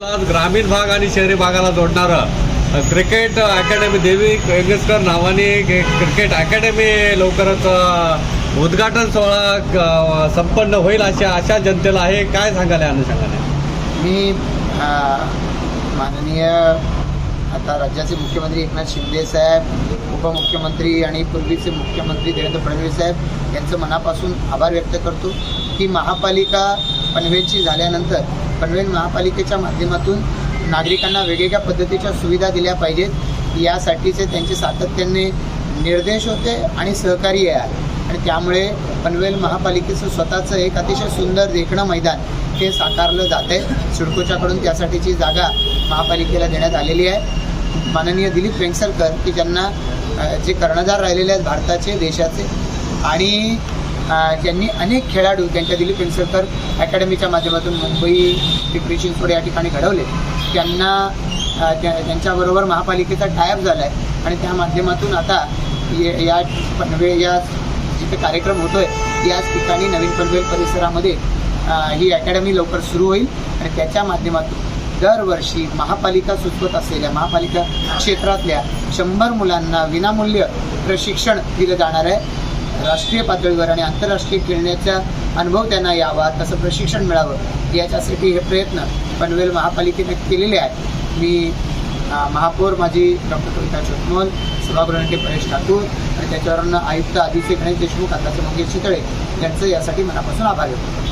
आज ग्रामीण भाग आणि शहरी भागाला जोडणारं क्रिकेट अकॅडमी देवी वेंगसकर नावाने क्रिकेट अकॅडमी लवकरच उद्घाटन सोहळा संपन्न होईल अशी आशा जनतेला आहे. काय सांगाल या अनुषंगाने? मी माननीय आता राज्याचे मुख्यमंत्री एकनाथ शिंदे साहेब उपमुख्यमंत्री आणि पूर्वीचे मुख्यमंत्री देवेंद्र फडणवीस साहेब यांचं मनापासून आभार व्यक्त करतो की महापालिका पनवेलची झाल्यानंतर पनवेल महापालिकेच्या माध्यमातून नागरिकांना वेगवेगळ्या पद्धतीच्या सुविधा दिल्या पाहिजेत. यासाठीचे त्यांचे सातत्याने निर्देश होते आणि सहकार्य आहे. आणि त्यामुळे पनवेल महापालिकेचं स्वतःचं एक अतिशय सुंदर देखणं मैदान हे साकारलं जात आहे सिडकोच्याकडून त्यासाठीची जागा महापालिकेला देण्यात आलेली आहे. माननीय दिलीप वेंगसरकर की ज्यांना जे कर्णधार राहिलेले आहेत भारताचे देशाचे. आणि ज्यांनी अनेक खेळाडू त्यांच्या दिलीप वेंगसरकर अकॅडमीच्या माध्यमातून मुंबई पिंपरी चिंचवड या ठिकाणी घडवले त्यांना त्या त्यांच्याबरोबर महापालिकेचा टायअप झाला आहे आणि त्या माध्यमातून आता या पनवेल या जिथे कार्यक्रम होतोय याच ठिकाणी नवीन पनवेल परिसरामध्ये ही अकॅडमी लवकर सुरू होईल. आणि त्याच्या माध्यमातून दरवर्षी महापालिका सुचवत असलेल्या महापालिका क्षेत्रातल्या शंभर मुलांना विनामूल्य प्रशिक्षण दिलं जाणार आहे. राष्ट्रीय पातळीवर आणि आंतरराष्ट्रीय खेळण्याचा अनुभव त्यांना यावा तसं प्रशिक्षण मिळावं याच्यासाठी हे प्रयत्न पनवेल महापालिकेने केलेले आहेत. मी महापौर माझी डॉक्टर कविता चोटमोल सभागृहांचे परेश ठाकूर आणि त्याच्यावरून आयुक्त आदित्य गणेश देशमुख आताचे मंगेश चितळे यांचं यासाठी मनापासून आभार व्यक्त करतो.